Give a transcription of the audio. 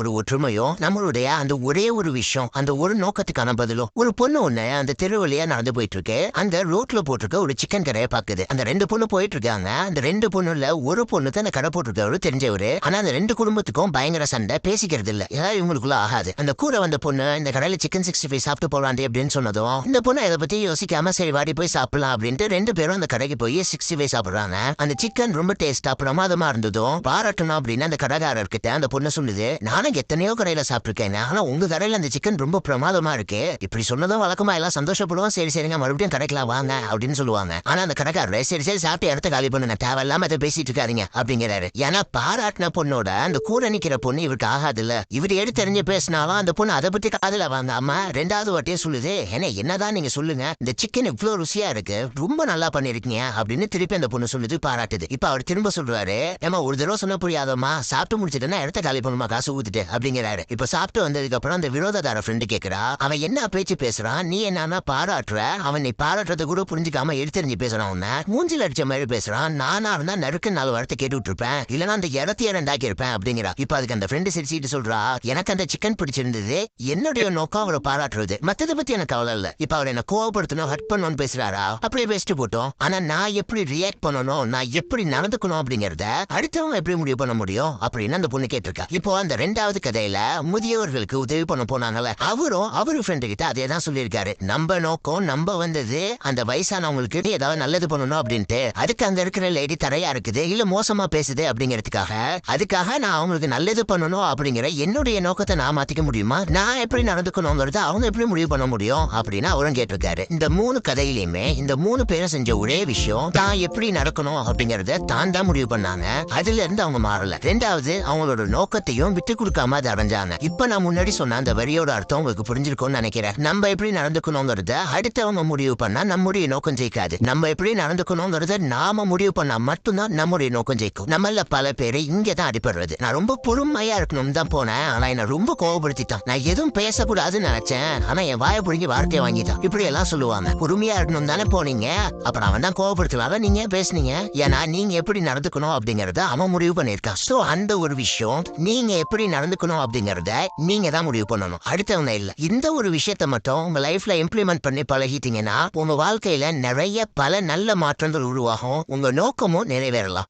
ஒரு ஒற்றுமையும் நம்மளுடைய அந்த ஒரே ஒரு விஷயம் அந்த ஒரு நோக்கத்துக்கான பதிலும் ஒரு பொண்ணு ஒண்ணு அந்த தெருவழியா நடந்து போயிட்டு இருக்கு அந்த ரோட்ல போட்டிருக்க ஒரு சிக்கன் கடையை பாக்குது அந்த ரெண்டு பொண்ணு போயிட்டு இருக்காங்க அந்த ரெண்டு பொண்ணுல ஒரு பொண்ணு தான் கடை போட்டிருக்கவரு தெரிஞ்சவரு. ஆனா அந்த ரெண்டு குடும்பத்துக்கும் பயங்கர சண்டை. பேசிக்கிறது இல்ல. ஏதாவது இவங்களுக்குள்ள ஆகாது. அந்த கூட வந்த பொண்ணு இந்த கடையில சிக்கன் சிக்ஸ்டி ஃபைவ் சாப்பிட்டு போலாண்டி அப்படின்னு சொன்னதும் இந்த பொண்ணு இதை பத்தி யோசிக்காம சரி வாடி போய் சாப்பிடலாம் அப்படின்ட்டு ரெண்டு பேரும் அந்த கடைக்கு போய் சிக்ஸ்டி ஃபைவ் சாப்பிடுறாங்க. அந்த சிக்கன் ரொம்ப டேஸ்டா பிரமாதமா இருந்ததும் பாராட்டணும் அப்படின்னு அந்த கடைக்காரர்கிட்ட அந்த பொண்ணு சொல்லுது நானும் எத்தனையோ கடையில சாப்பிட்ருக்கேன் ஆனா உங்க கடையில அந்த சிக்கன் ரொம்ப பிரமாதமா இருக்கு. இப்படி சொன்னதும் வழக்கமா எல்லாம் சந்தோஷப்படுவோம். சரி சரிங்க மறுபடியும் கடைக்கலாம் வாங்க அப்படின்னு சொல்லுவாங்க. ஆனா அந்த கடைக்காரர் சரி சரி சாப்பிட்டு இடத்த காலி பண்ணுங்க தேவையில்லாம அதை பேசிட்டு இருக்காதிங்க அப்படிங்கிறாரு. ஏன்னா பாராட்டின பொண்ணோட அந்த கூட நிற்கிற பொண்ணு இவருக்கு ஆகாது இல்ல இவர் எடுத்து தெரிஞ்சு பேசினாலும் அந்த பொண்ணு அதை பத்தி காதுல வாங்க அம்மா ரெண்டாவது வாட்டியே சொல்லுது. என்ன என்னதான் நீங்க சொல்லுங்க. இந்த சிக்கன் இவ்வளவு ருசியா இருக்கு. ரொம்ப நல்லா பண்ணிருக்கீங்க அப்படின்னு திருப்பி அந்த பொண்ணு சொல்லுது பாராட்டுது. இப்ப அவர் திரும்ப சொல்றாரு ஏமா ஒரு தடவை சொன்ன புரியாதம்மா. சாப்பிட்டு முடிச்சிட்டேன்னா இடத்த காலி பண்ணுமா காசு ஊத்துட்டு அப்படிங்கிறாரு. இப்ப சாப்பிட்டு வந்ததுக்கு அப்புறம் அந்த விரோததார ஃப்ரெண்டு கேக்குறா அவன் என்ன பேச்சு பேசுறான் நீ என்னன்னா பாராட்டுற அவன் நீ பாராட்டுறத கூட புரிஞ்சுக்காம எடுத்தறிஞ்சு பேசுறான் உன்ன. மூஞ்சில் அடிச்ச மாதிரி பேசுறான் நானா இருந்தா நறுக்கு நாலு வரத்தை கேட்டுட்டு இருப்பேன் இல்லனா அந்த இடத்தையே ரெண்டாக்கி இருப்பேன் அப்படிங்கிறா. இப்ப அதுக்கு அந்த ஃப்ரெண்டு சிரிச்சிட்டு சொல்றா எனக்கு அந்த சிக்கன் பிடிச்சிருந்தது என்னுடைய நோக்கம் அவரை பாராட்டுறது. மத்தத பத்தி எனக்கு கவலை இல்ல. இப்ப அவர் என்ன கோவப்படுத்தணும் ஹட் பண்ணணும்னு பேசுறாரா? அப்படியே பேசிட்டு போட்டோம். ஆனா நான் எப்படி ரியாக்ட் பண்ணணும் நான் எப்படி நடந்துக்கணும் அப்படிங்கறத அடுத்தவங்க எப்படி முடிவு பண்ண முடியும்? அப்படின்னு அந்த பொண்ணு கேட்டிருக்கா. இப்போ அந்த ரெண்டாவது கதையில முதியவர்களுக்கு உதவி பண்ண போனாங்கல்ல. அவரும் அவரு ஃப்ரெண்டு கிட்ட அதே தான் சொல்லியிருக்காரு. நம்ம நோக்கம் நம்ம வந்தது அந்த வயசானவங்களுக்கு ஏதாவது நல்லது பண்ணணும் அப்படின்ட்டு. அதுக்கு அங்க இருக்கிற லேடி தரையா இருக்குது இல்ல மோசமா பேசுது அப்படிங்கிறதுக்காக அதுக்காக நான் அவங்களுக்கு நல்லது பண்ணணும் அப்படிங்கிற என்னுடைய நோக்கத்தை நான் மாத்திக்க முடியுமா? நான் எப்படி நடந்துக்கணுங்கிறத அவங்க எப்படி முடிவு பண்ண முடியும் அப்படின்னு அவரும் கேட்டிருக்காரு. இந்த மூணு கதையிலையுமே இந்த மூணு பேரும் செஞ்ச ஒரே விஷயம் தான் எப்படி நடக்கணும் அப்படிங்கறத தான் தான் முடிவு பண்ணாங்க. அதுல இருந்து அவங்க மாறல. ரெண்டாவது அவங்களோட நோக்கத்தையும் விட்டு கொடுக்காம அதை அடைஞ்சாங்க இப்ப நான் முன்னாடி சொன்ன அந்த வரியோட அர்த்தம் உங்களுக்கு புரிஞ்சிருக்கும்னு நினைக்கிறேன். நம்ம எப்படி நடந்துக்கணுங்கிறத அடுத்தவங்க முடிவு பண்ணா நம்முடைய நோக்கம் ஜெயிக்காது. நம்ம எப்படி நடந்துக்கணுங்கிறத நாம முடிவு பண்ணா மட்டும்தான் நம்முடைய நோக்கம் ஜெயிக்கும். நம்மள பல பேர் இங்கே தான் அடிபடுறது. நான் ரொம்ப பொறுமையா இருக்கணும் தான் போனேன். ஆனா என்ன ரொம்ப கோவப்படுத்திட்டான். நான் எதுவும் பேசக்கூடாதுன்னு நினைச்சேன். ஆனா என் வாய புடிங்கி வார்த்தையை வாங்கிட்டான். இப்படி எல்லாம் சொல்லுவாங்க. பொறுமையா இருக்கணும் தானே போனீங்க. அப்புறம் அவன் தான் கோவப்படுத்தலாம் நீங்க பேசுனீங்க? ஏன்னா நீங்க எப்படி நடந்துக்கணும் அப்படிங்கறத அவன் முடிவு பண்ணிருக்கான் சோ அந்த ஒரு விஷயம் நீங்க எப்படி நடந்துக்கணும் அப்படிங்கறத நீங்க தான் முடிவு பண்ணணும். அடுத்தவங்க இல்ல. இந்த ஒரு விஷயத்த மட்டும் உங்க லைஃப்ல இம்ப்ளிமெண்ட் பண்ணி பழகிட்டீங்கன்னா உங்க வாழ்க்கையில நிறைய பல நல்ல மாற்றங்கள் உருவாகும். உங்க நோக்கமும் நிறைவேறலாம்.